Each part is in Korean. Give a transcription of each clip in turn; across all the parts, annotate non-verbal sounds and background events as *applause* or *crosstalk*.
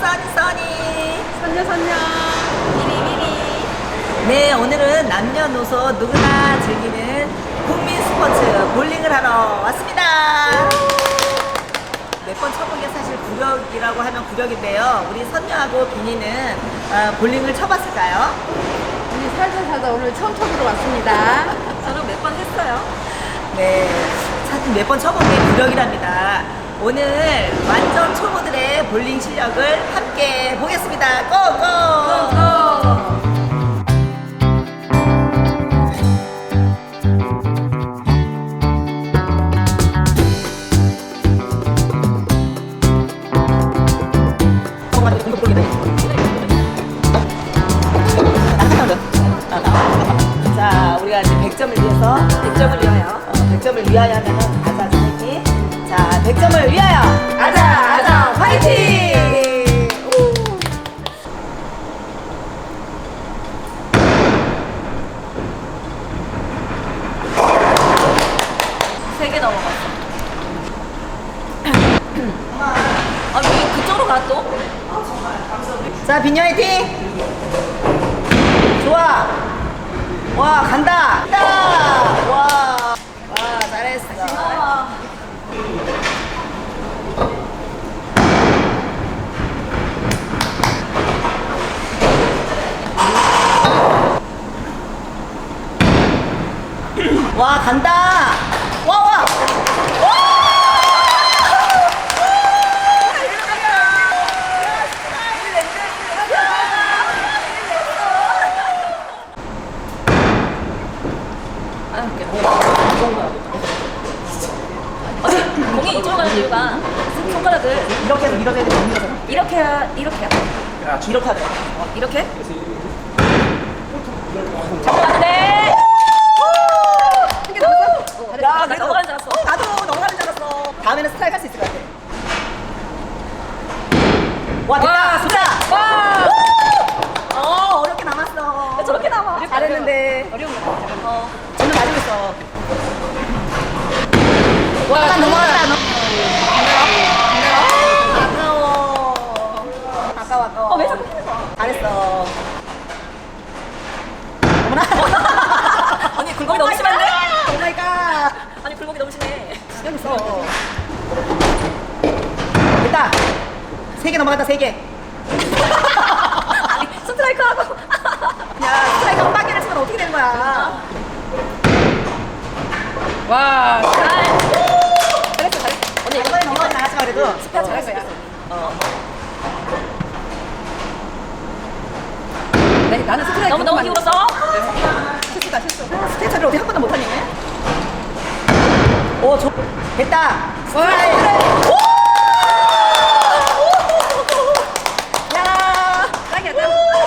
써니 써니. 선녀 선녀 네, 오늘은 남녀노소 누구나 즐기는 국민 스포츠 볼링을 하러 왔습니다. 몇 번 쳐본 게 사실 구력이라고 하면 구력인데요. 우리 선녀하고 비니는 어, 볼링을 쳐봤을까요? 우리 살다 살다 오늘 처음 쳐보러 왔습니다 *laughs* 저는 몇 번 했어요. 네, 사실 몇 번 쳐본 게 구력이랍니다. 오늘 완전 초보들의 볼링 실력을 함께 보겠습니다. 고고! 자, 우리가 이제 100점을 위해서 100점을 위하여. 어, 100점을 위하여 하면 3개 넘어갔어. 아, 왜 그쪽으로 가 또? 자, 빈녀 화이팅! 좋아! 와, 간다! 간다! 와! 와, 잘했어. 와, 간다! 이유가 손가락을 이렇게 해서 밀어줘야 돼, 밀어서. 이렇게, 해야- 이렇게, 해야- 이렇게 하자. 어, 이렇게? 잠깐만요. 한개 남았어? 야, 나 그래도- 넘어가는 줄 알았어. 어, 나도 넘어가는 줄 알았어. 다음에는 스트라이크 할수 있을 것 같아. 와, 됐다! 와, 좋다! 와! 어, 어렵게 남았어. 왜 저렇게 나와? 잘했는데. 어려운 거. 어. 저는 맞고 있어. 와, 난 넘어갔다. 넘- 아까워. 아까워, 아까워. 어, 왜 자꾸 피는 거야? 잘했어. 어머나. *laughs* 언니, 굴곡이 너무 심한데? 오 마이 갓. 아니, 굴곡이 너무 심해. 신경 있어. 됐다. 세 개 넘어갔다, 세 개. *laughs* 아니, 스트라이크 하고. *laughs* 야, 스트라이크 한 방개를 치면 어떻게 되는 거야? 와 잘. 잘했어, 잘했어. 언니, 이번에 넘어가지 나갔지만 그래도. 스페어 잘했어. 어. 네, 나는 스트라이크 너무 너무 기울었어? 실수다, 실수. 스테이처를 어떻게 한 번도 못하니? 오, 좋 됐다. 스트라이크. 오! 야! 딱이야 오,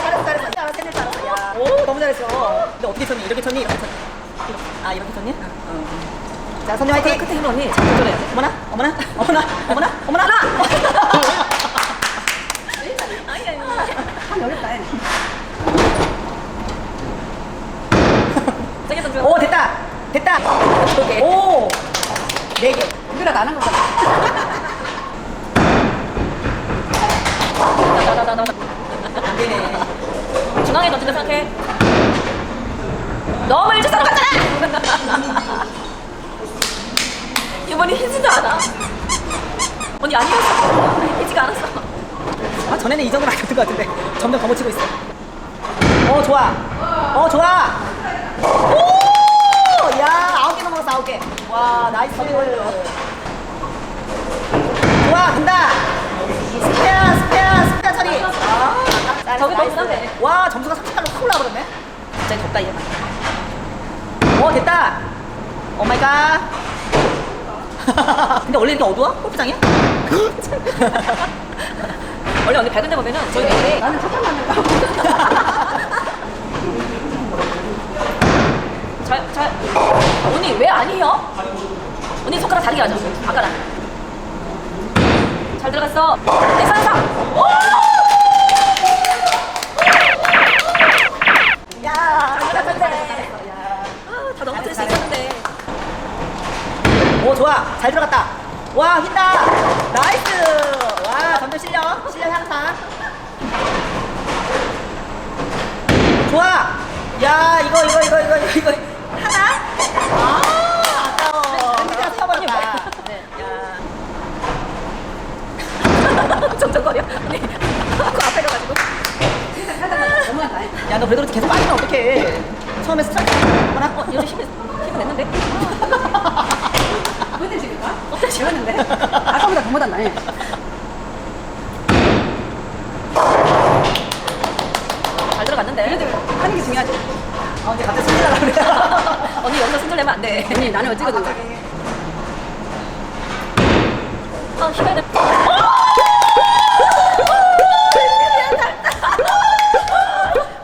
잘했어, 잘했어. 야, 세네 잘했어. 야, 오, 너무 잘했어. 근데 어떻게 쳤니? 이렇게 쳤니? 이렇게 쳤니? 아, 이렇게 쳤니? 어. 자, 선녀 화이팅! 끝에 힘을 언니 잘 조절해야 돼. 어머나, 어머나, 어머나, 어머나, 어머나, 하나! 아니, 아니. 참 어렵다 세게 던져. 오, 됐다! 두 개. 오! 네 개. 이거라 나는 거잖아 나, 나, 나, 나, 나. 안 되네. 중앙에 던진다 생각해. 너무 일찍 생각하잖아! 이번이 힘쓰지 않아. 언니 아니었어. 일찍 않았어. 아, 전에는 이 정도는 아니었던 것 같은데. 점점 더 못 치고 있어. 어, 좋아. 어, 좋아. 오! 개. 와, 나이스. 좋아, 간다. 스페어, 스페어, 스페어 처리. 아, 저기 나이스. 센데. 와, 점수가 38로 확 올라버렸네. 갑자기 덥다, 이거. 오, 됐다. 오 마이 갓. *laughs* 근데 원래 이렇게 어두워? 골프장이? *laughs* 원래 언니 밝은 데 보면은 저기 내일에 나는 첫판 맞는 거 잘, 잘. 언니, 왜 아니에요? 언니, 손가락 다르게 하자. 아까랑. 잘 들어갔어. 네, 대상상! 오! 야, 잘한데 아, 다 넘어질 수 있었는데. 오, 좋아. 잘 들어갔다. 와, 흰다. 나이스. 와, 점점 실력. 실력 향상. 좋아. 야, 이거, 이거, 이거, 이거, 이거, 이거. 야, 너 그래도 계속 빠지면 어떡해. 처음에 스트라이크 하거나? 어, 요즘 힘을, 힘을 냈는데? 뭔데 지금? 어때 지웠는데? 아까보다 더 못한다. 예. 잘 들어갔는데. 그래도 하는 게 중요하지. 아, 근데 갑자기 승리하려고 그래. 언니 여기서 승질 내면 안 돼. 언니 나는 어찌거든. 아, 힘을 내.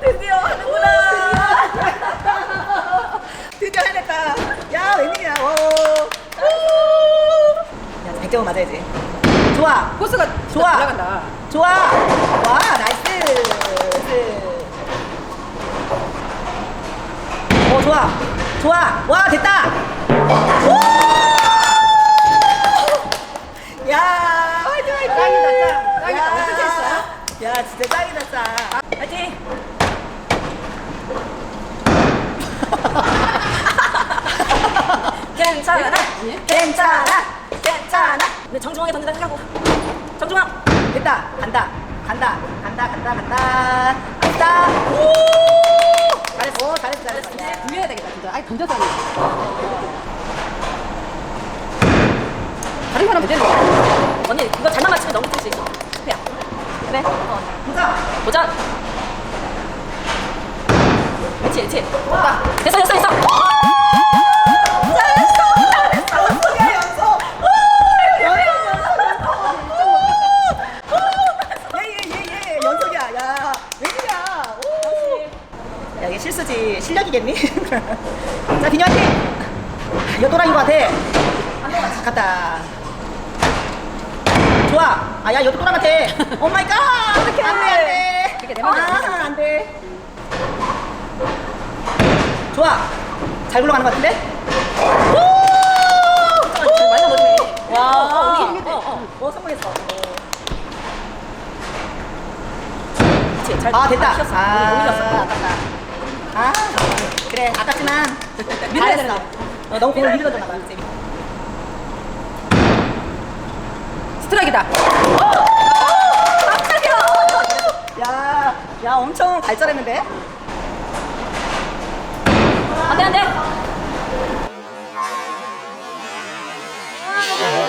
드디어 하는구나. 드디어 해냈다. 야, 웬일이야. 오. 야, 100점은 맞아야지. 좋아. 코스가 좋아. 올라간다. 좋아. 와, 나이스. 오, 좋아. 좋아. 와, 됐다. 오! 야, 화이팅, 화이팅. 짱이다, 짱. 짱이다. 야. 어떻게 했어? 야, 진짜 짱이다, 짱. 화이팅! *laughs* 괜찮아. 괜찮아. 괜찮아. 근데 정중하게 던진다고. 정중아. 됐다. 간다. 간다. 간다. 간다. 간다. 간다. 오! 잘했어. 오, 잘했어. 잘했어. 이제 야. 돌려야 되겠다 진짜. 아니 하네. 다른 사람 되는 거야. 언니, 이거 잘만 맞추면 너무 뜰수 있어. 실패야. 그래. 어. 보자. 도전! 그렇지, 그렇지. 됐다. 됐어, 됐어, 됐어. 잘했어. 연속이야, 연속. 예예예예 연속이야 야 웬일이야 오. 야 이게 실력이겠니? *laughs* 자 비녀 화이팅 여도랑인 것 같아 갔다 좋아 아 야 여도 또랑 같아 오 마이 갓 어떡해 안돼 안돼 그게 내 맘이야. 아 안돼 좋아 잘 굴러가는 것 같은데 말려 넣네. 와, 어, 어. 어, 어. 어, 성공했어. 그렇지, 잘 아, 됐다. 아, 못 밀렸어. 아깝다. 아, 그래, 아깝지만. 되는데. *laughs* 어, 너무 공을 그치? 스트라이크다. 야, 야, 엄청 발전했는데? 안 돼, 안 돼.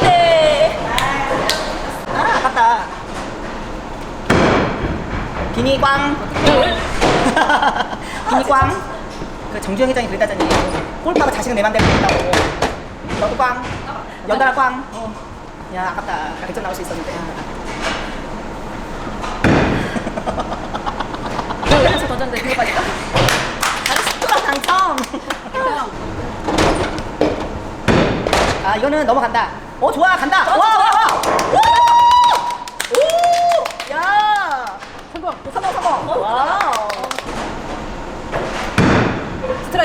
네. 아, 아깝다. 비니 꽝. *laughs* 비니 꽝. 그 정주영 회장이 그랬다잖니. 골파가 자식은 내 맘대로 된다고. 너도 꽝. 연달아 꽝. 어. 야, 아깝다. 100점 나올 수 있었는데. *laughs* 여기서 던졌는데 그거 빠질까? 또 당첨. 아 이거는 넘어간다. 어 좋아 간다. 와, 좋아. 와, 와. 오! 오! 야. 성공. 성공 성공. 와.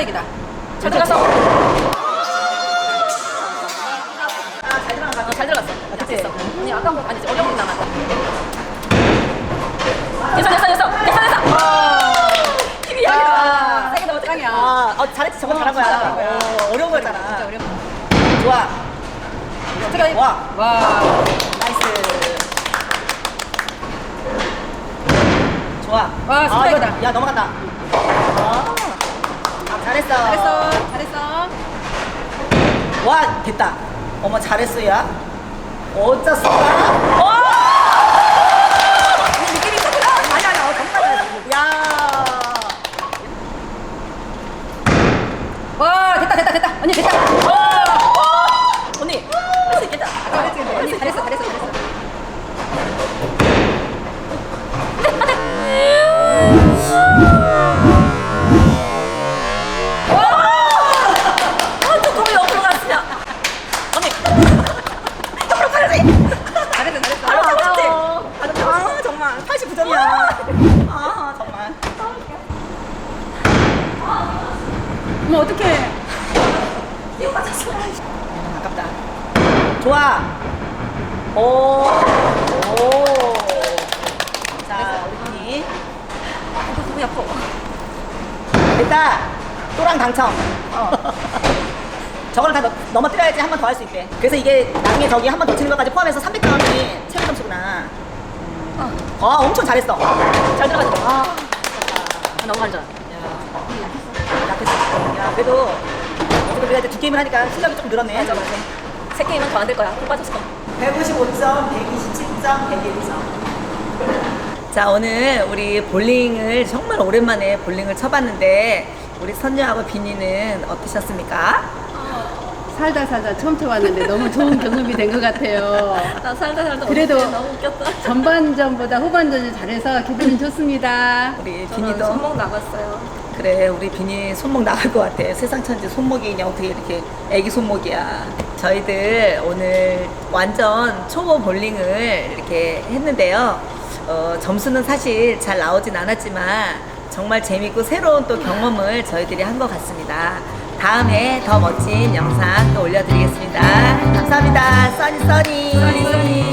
스트라이크다. 잘 들어갔어. 아잘 들어간다. 어, 잘 들어갔어. 됐어. 언니 아까운 거 아니지? 어려운 거 남았다. 됐어, 됐어, 됐어. 됐어, 됐어. 힘이 야. 약이다. 세게 넣어, 짱이야. 아, 어, 잘했지. 잘한 거야. 진짜 잘한 거야. 어, 어려운 거였잖아. 진짜 어려워. 좋아. 스트라이크. 와. 와. 나이스. 좋아. 와, 아. 이거- 야 넘어간다. 아, 잘했어. 잘했어. 잘했어. 와 됐다. 어머 잘했어야. 어쩌어 와. 느낌이 있었구나. 아니 아니 어, 정말 잘했어. 야. 와 됐다 됐다 됐다. 언니 됐다. 언니. 잘했지 근데. 언니 잘했어 잘했어 잘했어. 어머 어떡해. 이거 맞았어. 아깝다. 좋아. 오. 오. 자 우리 분이 이거 너무 아파. 됐다. 또랑 당첨. 어. *laughs* 저거를 다 넘- 넘어뜨려야지 한 번 더 할 수 있대. 그래서 이게 나중에 저기 한 번 더 치는 것까지 포함해서 300점이 최고 점수구나. 음. 아 엄청 잘했어. 잘 들어가죠. 아, 아, 너무. 야 그래도 어쨌든 우리가 이제 두 게임을 하니까 실력이 조금 늘었네. 맞아, 맞아. 세 게임은 더 안 될 거야. 또 빠졌어. 155점, 127점, 101점. 자, 오늘 우리 볼링을 정말 오랜만에 볼링을 쳐봤는데, 우리 선녀하고 비니는 어떠셨습니까? 살다 살다 처음 쳐봤는데 너무 좋은 경험이 된 것 같아요. 나 살다 살다 그래도 어떡해. 너무 웃겼다. 전반전보다 후반전이 잘해서 기분이 좋습니다. 우리 저는 비니도. 손목 나갔어요. 그래, 우리 비니 손목 나갈 것 같아. 세상 천지 손목이 그냥 어떻게 이렇게 애기 손목이야. 저희들 오늘 완전 초보 볼링을 이렇게 했는데요. 어, 점수는 사실 잘 나오진 않았지만 정말 재밌고 새로운 또 경험을 저희들이 한 것 같습니다. 다음에 더 멋진 영상 또 올려드리겠습니다. 감사합니다. 써니 써니. 써니, 써니.